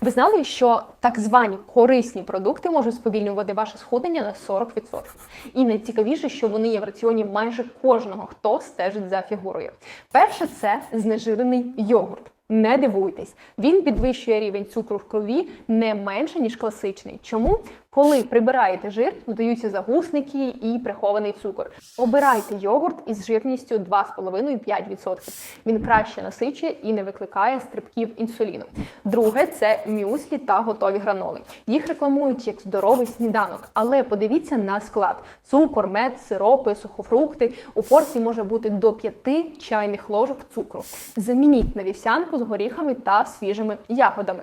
Ви знали, що так звані корисні продукти можуть сповільнювати ваше сходення на 40%. І найцікавіше, що вони є в раціоні майже кожного, хто стежить за фігурою. Перше це знежирений йогурт. Не дивуйтесь, він підвищує рівень цукру в крові не менше ніж класичний. Чому? Коли прибираєте жир, додаються загусники і прихований цукор. Обирайте йогурт із жирністю 2,5-5%. Він краще насичує і не викликає стрибків інсуліну. Друге це мюслі та готові граноли. Їх рекламують як здоровий сніданок, але подивіться на склад: цукор, мед, сиропи, сухофрукти. У порції може бути до 5 чайних ложок цукру. Замініть на вівсянку з горіхами та свіжими ягодами.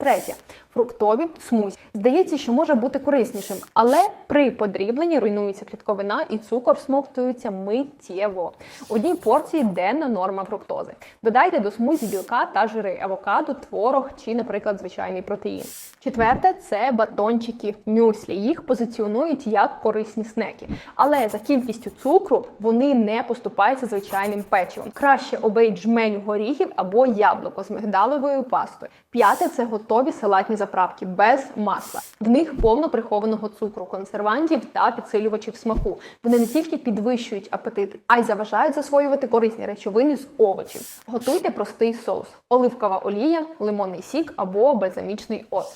Третє фруктові смузі. Здається, що може бути кориснішим, але при подрібленні руйнується клітковина і цукор всмоктується миттєво. Одній порції денна норма фруктози. Додайте до смузі білка та жири, авокадо, творог чи, наприклад, звичайний протеїн. Четверте це батончики мюслі. Їх позиціонують як корисні снеки. Але за кількістю цукру вони не поступаються звичайним печивом. Краще оберіть жменю горіхів або яблуко з мигдаловою пастою. П'яте це готові салатні заправки без масла. В них повно прихованого цукру, консервантів та підсилювачів смаку. Вони не тільки підвищують апетит, а й заважають засвоювати корисні речовини з овочів. Готуйте простий соус: оливкова олія, лимонний сік або бальзамічний оцет.